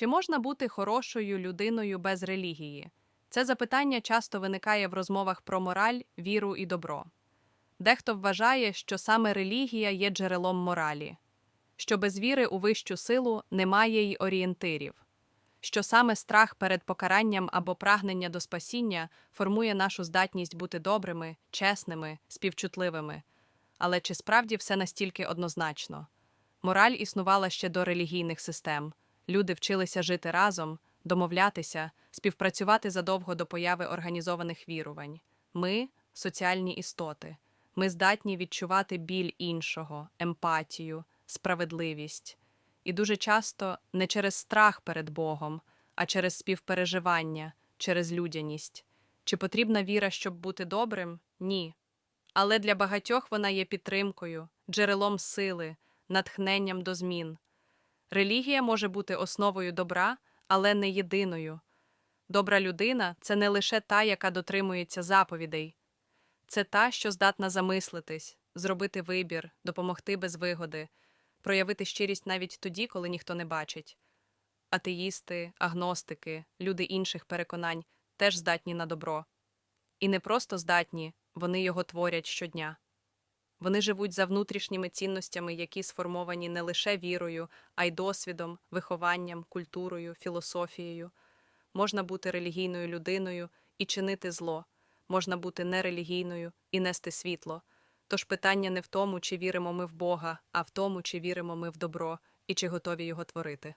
Чи можна бути хорошою людиною без релігії? Це запитання часто виникає в розмовах про мораль, віру і добро. Дехто вважає, що саме релігія є джерелом моралі, що без віри у вищу силу немає й орієнтирів, що саме страх перед покаранням або прагнення до спасіння формує нашу здатність бути добрими, чесними, співчутливими. Але чи справді все настільки однозначно? Мораль існувала ще до релігійних систем. Люди вчилися жити разом, домовлятися, співпрацювати задовго до появи організованих вірувань. Ми соціальні істоти. Ми здатні відчувати біль іншого, емпатію, справедливість. І дуже часто не через страх перед Богом, а через співпереживання, через людяність. Чи потрібна віра, щоб бути добрим? Ні. Але для багатьох вона є підтримкою, джерелом сили, натхненням до змін. Релігія може бути основою добра, але не єдиною. Добра людина це не лише та, яка дотримується заповідей, це та, що здатна замислитись, зробити вибір, допомогти без вигоди, проявити щирість навіть тоді, коли ніхто не бачить. Атеїсти, агностики, люди інших переконань теж здатні на добро. І не просто здатні, вони його творять щодня. Вони живуть за внутрішніми цінностями, які сформовані не лише вірою, а й досвідом, вихованням, культурою, філософією. Можна бути релігійною людиною і чинити зло, можна бути нерелігійною і нести світло. Тож питання не в тому, чи віримо ми в Бога, а в тому, чи віримо ми в добро і чи готові його творити.